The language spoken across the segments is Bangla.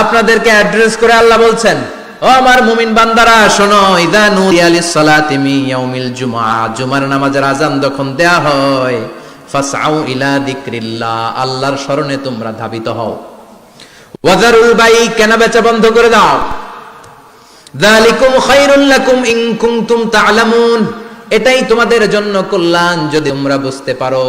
আপনাদেরকে অ্যাড্রেস করে আল্লাহ বলছেন, ও আমার মুমিন বান্দারা, শোনো, ইদা নুদিয়া লিস-সালাতি মিন ইয়াউমিল জুমআ জুমার নামাজের আজান যখন দেয়া হয়, ফাসআউ ইলা যিকরিল্লাহ আল্লাহর শরণে তোমরা ধাবিত হও। ওয়াজারুল বাই কেনা বেচা বন্ধ করে দাও। যালিকুম খায়রুল লাকুম ইন কুনতুম তা'লামুন এটাই তোমাদের জন্য কল্যাণ যদি তোমরা বুঝতে পারো।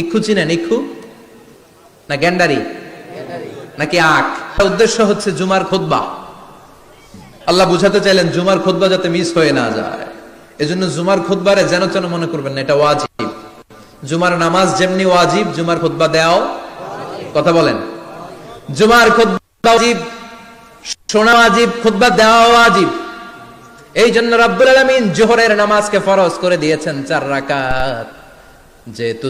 ইক্ষু চিনেন, ইক্ষু? না গ্যান্ডারি? নাকি আখ? উদ্দেশ্য হচ্ছে জুমার খুতবা। আল্লাহ বুঝাতে চাইলেন জুমার খুতবা যাতে মিস হয়ে না যায়। এজন্য জুমার খুতবারে যেন তেন মনে করবেন না, এটা ওয়াজিব। জুমার নামাজ যেমনি ওয়াজিব, জুমার খুতবা দেও কথা বলেন। জুমার খুতবা ওয়াজিব শোনা ওয়াজিব, খুতবা দেওয়া ওয়াজিব। এই জন্য রাব্বুল আলামিন জোহরের নামাজকে ফরজ করে দিয়েছেন চার রাকাত। যেহেতু